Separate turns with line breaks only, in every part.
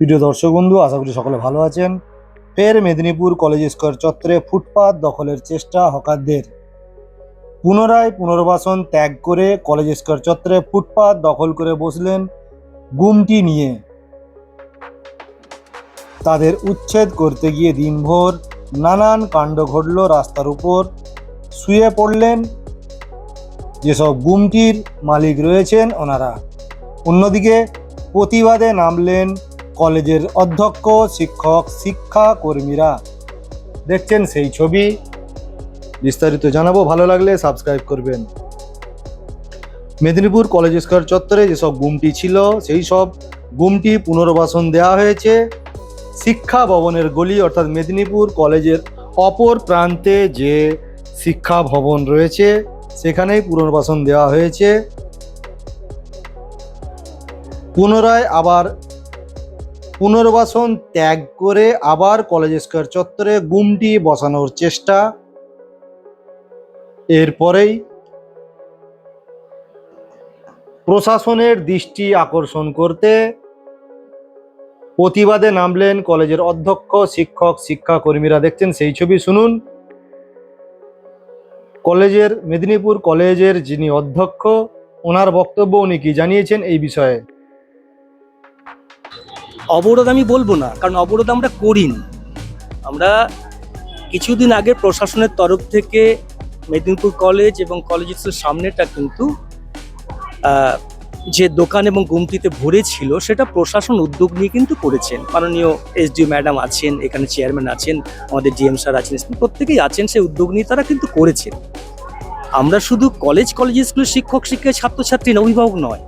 প্রিয় দর্শক বন্ধু, আশা করি সকলে ভালো আছেন। ফের মেদিনীপুর কলেজ স্কোয়ার চত্বরে ফুটপাত দখলের চেষ্টা হকারদের। পুনরায় পুনর্বাসন ত্যাগ করে কলেজ স্কোয়ার চত্বরে ফুটপাত দখল করে বসলেন গুমটি নিয়ে। তাদের উচ্ছেদ করতে গিয়ে দিনভর নানান কাণ্ড ঘটল রাস্তার উপর। শুয়ে পড়লেন যেসব গুমটির মালিক রয়েছেন ওনারা। অন্যদিকে প্রতিবাদে নামলেন কলেজের অধ্যক্ষ, শিক্ষক শিক্ষা কর্মীরা দেখছেন সেই ছবি। বিস্তারিত জানাব, ভালো লাগলে সাবস্ক্রাইব করবেন। মেদিনীপুর কলেজ স্কোয়ার চত্বরে যেসব গুমটি ছিল, সেই সব গুমটি পুনর্বাসন দেওয়া হয়েছে। শিক্ষা ভবনের গলি, অর্থাৎ মেদিনীপুর কলেজের অপর প্রান্তে যে শিক্ষা ভবন রয়েছে, সেখানেই পুনর্বাসন দেওয়া হয়েছে। পুনরায় আবার পুনর্বাসন ত্যাগ করে আবার কলেজ স্কোয়ার চত্বরে গুমটি বসানোর চেষ্টা। এরপরেই প্রশাসনের দৃষ্টি আকর্ষণ করতে প্রতিবাদে নামলেন কলেজের অধ্যক্ষ, শিক্ষক, শিক্ষাকর্মীরা। দেখছেন, সেই ছবি শুনুন। কলেজের মেদিনীপুর কলেজের যিনি অধ্যক্ষ, ওনার বক্তব্য উনি কি জানিয়েছেন এই বিষয়ে?
অবরোধ আমি বলব না, কারণ অবরোধ আমরা করিনি। আমরা কিছুদিন আগে প্রশাসনের তরফ থেকে মেদিনীপুর কলেজ এবং কলেজের সামনেটা কিন্তু যে দোকান এবং গুমটিতে ভরেছিল সেটা প্রশাসন উদ্যোগ নিয়ে কিন্তু করেছেন। মাননীয় এস এসডিও ম্যাডাম আছেন, এখানে চেয়ারম্যান আছেন, আমাদের ডিএম স্যার আছেন প্রত্যেকেই আছেন, সেই উদ্যোগ নিয়ে তারা কিন্তু করেছেন। আমরা শুধু কলেজ কলেজ স্কুলের শিক্ষক শিক্ষক, ছাত্রছাত্রী, অভিভাবক নয়,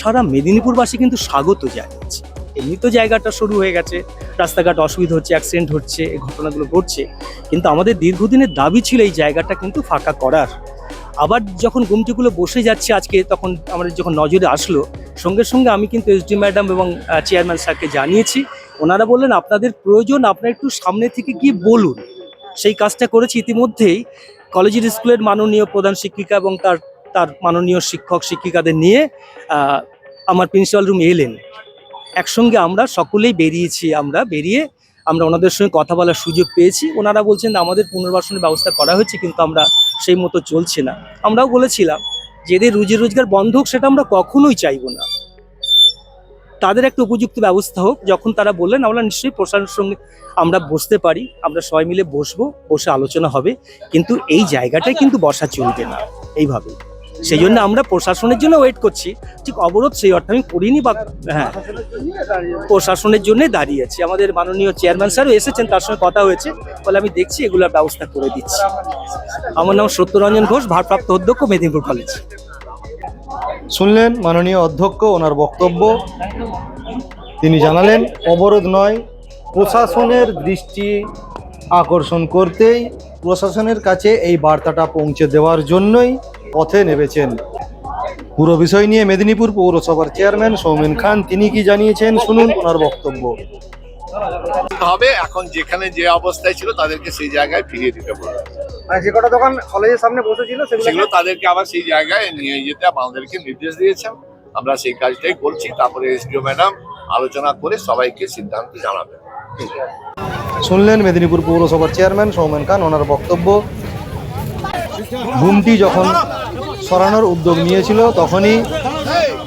সারা মেদিনীপুরবাসী কিন্তু স্বাগত জানিয়েছে। এমনি তো জায়গাটা শুরু হয়ে গেছে। রাস্তাঘাট অসুবিধা হচ্ছে অ্যাক্সিডেন্ট হচ্ছে, এই ঘটনাগুলো ঘটছে। কিন্তু আমাদের দীর্ঘদিনের দাবি ছিল এই জায়গাটা কিন্তু ফাঁকা করার। আবার যখন গুমটিগুলো বসে যাচ্ছে আজকে, তখন আমাদের যখন নজরে আসলো, সঙ্গে সঙ্গে আমি কিন্তু এসডি ম্যাডাম এবং চেয়ারম্যান স্যারকে জানিয়েছি। ওনারা বললেন, আপনাদের প্রয়োজন, আপনারা একটু সামনে থেকে গিয়ে বলুন। সেই কাজটা করেছি ইতিমধ্যেই। কলেজের স্কুলের মাননীয় প্রধান শিক্ষিকা এবং তার তার মাননীয় শিক্ষক, শিক্ষিকাদের নিয়ে আমার প্রিন্সিপাল রুম এলেন। একসঙ্গে আমরা সকলেই বেরিয়েছি আমরা, বেরিয়ে আমরা ওনাদের সঙ্গে কথা বলার সুযোগ পেয়েছি। ওনারা বলছেন আমাদের পুনর্বাসনের ব্যবস্থা করা হয়েছে কিন্তু আমরা সেই মতো চলছে না। আমরাও বলেছিলাম যে এদের রুজি রোজগার বন্ধ হোক সেটা আমরা কখনোই চাইব না। তাদের একটা উপযুক্ত ব্যবস্থা হোক, যখন তারা বললেন, আমরা নিশ্চয়ই প্রশাসনের সঙ্গে আমরা বসতে পারি, আমরা সবাই মিলে বসবো, বসে আলোচনা হবে, কিন্তু এই জায়গাটায় কিন্তু বসা চলবে না। এইভাবে সেই জন্য আমরা প্রশাসনের জন্য ওয়েট করছি। ঠিক অবরোধ সেই অর্থে আমি করিনি বা হ্যাঁ। প্রশাসনের জন্য দাঁড়িয়েছি আমাদের মাননীয় চেয়ারম্যান স্যারও এসেছেন, তার সঙ্গে কথা হয়েছে। বলে আমি দেখছি এগুলোর ব্যবস্থা করে দিচ্ছি। আমার নাম সত্যরঞ্জন ঘোষ, ভারপ্রাপ্ত অধ্যক্ষ, মেদিনীপুর কলেজ
শুনলেন মাননীয় অধ্যক্ষ, ওনার বক্তব্য। তিনি জানালেন, অবরোধ নয়, প্রশাসনের দৃষ্টি আকর্ষণ করতেই প্রশাসনের কাছে এই বার্তাটা পৌঁছে দেওয়ার জন্যই পথে নেমেছেন। পুরো বিষয় নিয়ে মেদিনীপুর পৌরসভার চেয়ারম্যান সৌমেন খান তিনি কি জানিয়েছেন শুনুন ওনার বক্তব্য।
হবে এখন যেখানে যে অবস্থায় ছিল তাদেরকে সেই জায়গায় ফিরিয়ে দিতে বলব
মানে যে কটা দোকান কলেজের সামনে বসেছিল
সেগুলো তাদেরকে আবার সেই জায়গায় নিয়ে যেতে আমাদেরকে নির্দেশ দিয়েছেন। আমরা সেই কাজটাই করছি তারপরে এসডিও ম্যাডাম আলোচনা করে সবাইকে সিদ্ধান্ত জানাবেন।
শুনলেন মেদিনীপুর পৌরসভার চেয়ারম্যান সৌমেন খান ওনার বক্তব্য। ঘুমটি যখন সরানোর উদ্যোগ নিয়েছিল, তখনই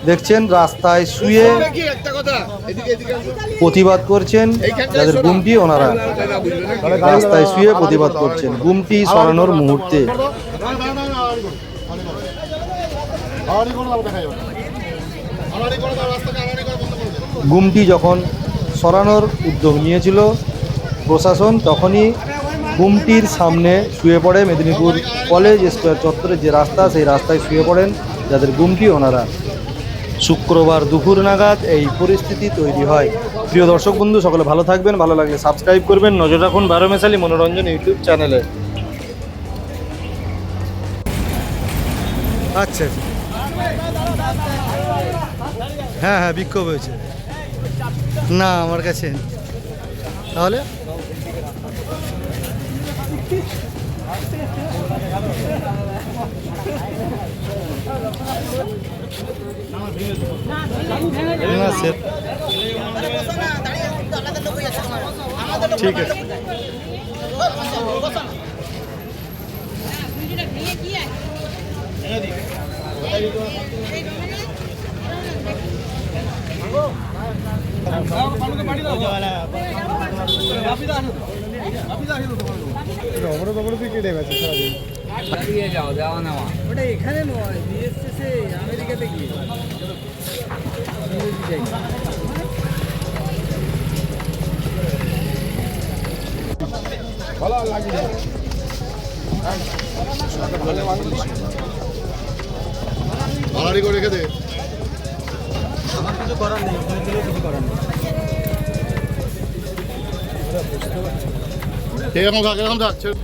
দেখছেন রাস্তায় শুয়ে প্রতিবাদ করছেন যাদের গুমটি ওনারা রাস্তায় শুয়ে প্রতিবাদ করছেন। গুমটি সরানোর মুহূর্তে। গুমটি যখন সরানোর উদ্যোগ নিয়েছিল প্রশাসন, তখনই গুমটির সামনে শুয়ে পড়ে মেদিনীপুর কলেজ স্কোয়ার চত্বরে যে রাস্তা, সেই রাস্তায় শুয়ে পড়েন যাদের গুমটি ওনারা। শুক্রবার দুপুর নাগাদ এই পরিস্থিতি তৈরি হয়। প্রিয় দর্শক বন্ধু, সকলে ভালো থাকবেন, ভালো লাগলে সাবস্ক্রাইব করবেন। নজর রাখুন বারো মেশালি মনোরঞ্জন ইউটিউব চ্যানেলে। আচ্ছা। হ্যাঁ হ্যাঁ বিক্ষোভ হয়েছে। না, আমার কাছে তাহলে?
ঠিক আছে। অবরোধ কেটে গেছে সারাদিন
ওটা এখানে নয় দিয়ে এসছে সে আমেরিকাতে গিয়ে
ভাড়াড়ি করে রেখে দে
কিছু করার নেই কিছু করার নেই।
এরকম থাক এরকম থাক ছেড়ে-